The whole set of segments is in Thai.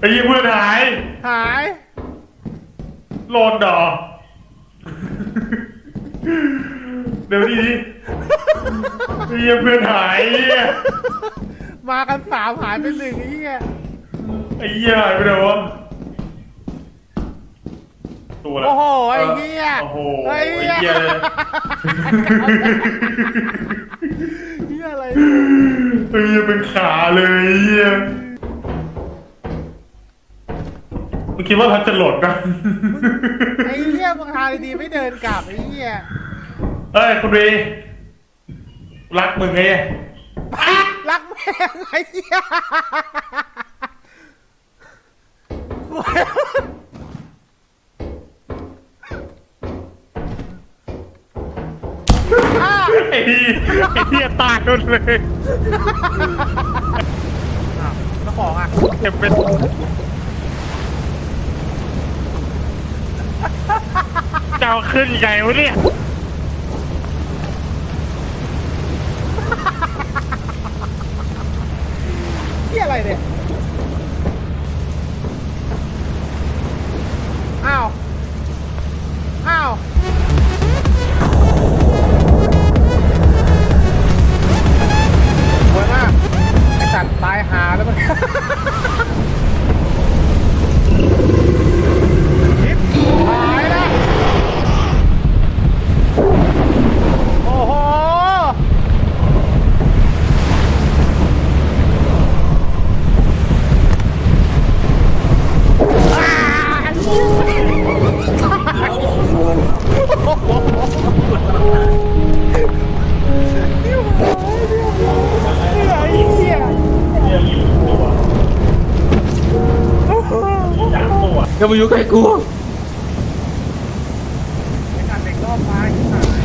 ไอ้เหี้ยเพื่อนหายหายโลนดอเดี๋ยวนี้ไอ้เหี้ยเพื่อนหายไอ้เหี้ยมากันสามหายไปหนึ่งไอ้เหี้ยไอ้เหี้ยหายไปไหนวะตัวละโอ้โหไอ้เหี้ยโอ้โหไอ้ไอ้เหี้ยเหี้ยเหี้ยอะไรไอ้เหี้ยเป็นขาเลยไอ้เหี้ย คิดว่าพัดจะหล่นนะไอ้เหี้ยมึงทางดีๆไม่เดินกลับไอ้เหี้ยเอ้ยคุณวีรักมึงไงรักแม่งไอ้เหี้ยอ้าไอ้เหี้ยไอ้เหี้ยตายหมดเลยอ้าวเจ้าของอะ เก็บเป็น เจ้าขึ้นใจวะเนี่ย ไอ้เหี้ยอย่ามาอยู่ใกล้กูไอ้สัตว์เด็กรอบซ้ายชิบหาย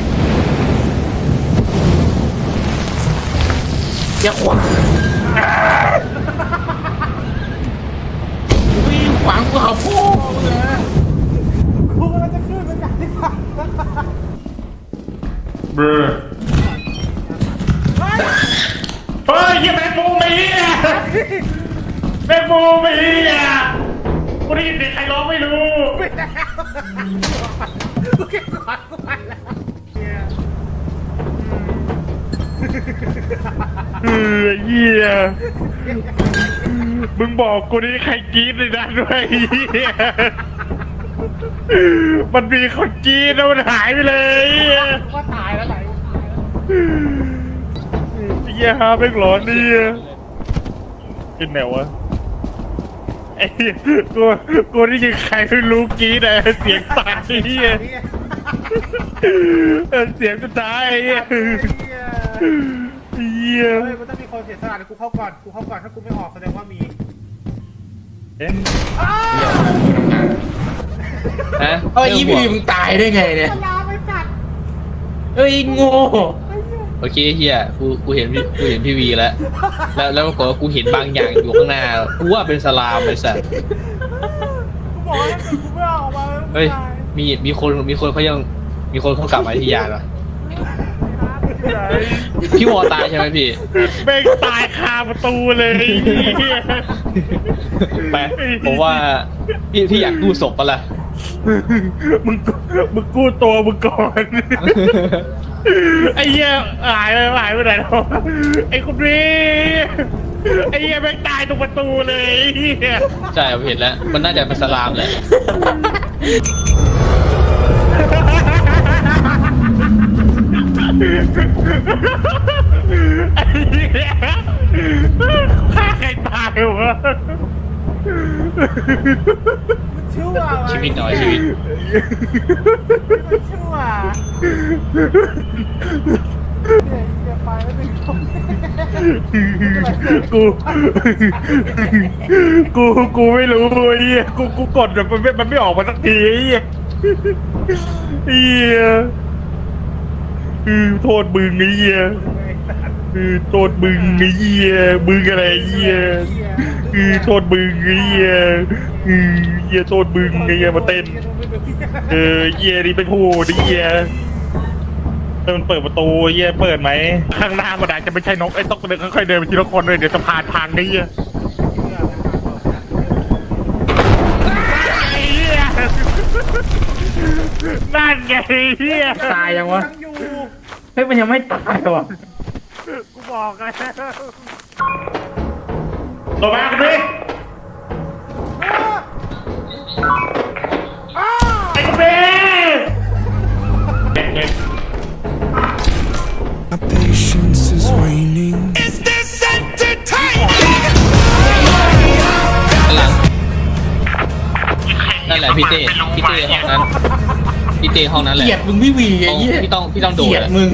อย่าขวางวิ่งขวางกูหาพ่อมึงนะ กูกำลังจะขึ้นมาจากที่สัตว์ เบรอเฮ้ยเฮ้ยเหี้ยแมงมุมไอ้เหี้ยแมงมุมไอ้เหี้ยกูได้ยินเสียงใครร้องไม่รู้ไม่ได้กูเก็บก่อนกูไปแล้วเหี้ยเออเหี้ยมึงบอกกูนี่ใครกรี๊ดเลยนะด้วยไอ้เหี้ยมันมีคนกรี๊ดแล้วมันหายไปเลยไอ้เหี้ย กูว่าตายแล้วไหน ไอ้เหี้ยฮาเป็นหลอนนี่เป็นแนววะไอ้เหี้ยกูกูได้ยินใครไม่รู้กรี๊ดอะเสียงตัดไอ้เหี้ยเหี้ยเออเสียงสุดท้ายไอ้เหี้ยเหี้ยไอ้เหี้ยเฮ้ยมันต้องมีคนเสียสละเดี๋ยวกูเข้าก่อน กูเข้าก่อน ถ้ากูไม่ออกแสดงว่ามีเอ๊ะอ้าวฮะเอ้ยอีพีมึงตายได้ไงเนี่ยลาไปสัตว์เอ้ยโง่ไอ้เหี้ยโอเคเฮียกูกูเห็นพี่กูเห็นพี่วีแล้ว แล้วแล้วปรากฏว่ากูเห็นบางอย่างอยู่ข้างหน้ากูว่าเป็นสลามไอ้สัสกูบอกให้กูไม่ออกมาแล้วกูเฮ้ยตายมีมีคนมีคนเขายังมีคนเขากลับมาที่ยานวะพี่วอตายใช่ไหมพี่แม่งตายคาประตูเลยไอ้เหี้ยไปผมว่าพี่พี่อยากดูศพปะล่ะมึงมึงกู้ตัวมึงก่อน ไอ้เหี้ยหายไปหายไปไหนแล้วไอ้คุณรีไอ้เหี้ยแม่งตายตรงประตูเลยไอ้เหี้ยใช่ผมเห็นแล้ว มันน่าจะเป็นสลามแหละไอ้เหี้ยฆ่าใครตายวะมัน ชั่ววะชีวิตน่อยชีวิต มันชั่วเนี่ยเดี๋ยวไปแล้วเป็นคน กู กู กูไม่รู้ไอ้เหี้ยกู กูกดแบบมันไม่มันไม่ออกมาสักทีไอ้เหี้ยไอ้เหี้ยคือโทษมึงไอ้เหี้ยคือโทษมึงไอ้เหี้ยมึงอะไรไอ้เหี้ยคื อือโทษมึงไอ้เหี้ยอือเหี้ยโทษมึงไอ้เหี้ยมาเต้น เออเหี้ยนี่เป็นผู้ดิเยียเออมันเปิดประตูเยียเปิดไหมข้างหน้ามันอาจะไม่ใช่นกไอ้ต้องเดินค่อยๆเดินไปทีละคนเลยเดี๋ยวจะผ่านทางนี้เหี้ยไอ้เหี้ยนั่นไงเหี้ยตายยังวะงเฮ้ยมันยังไม่ตายว่ะ กูบอกไง ลงมาคุณพี่ไอ้คุณพี่ My patience is waning. ข้างหลังนั่นแหละพี่เต้พี่เต้ห้องนั้นพี่เต้ห้องนั้นแหเกละลียดมึงพี่วีไอ้ห้องเหี้ยพี่ต้องพี่ต้องโดเกดลียดอะ มึง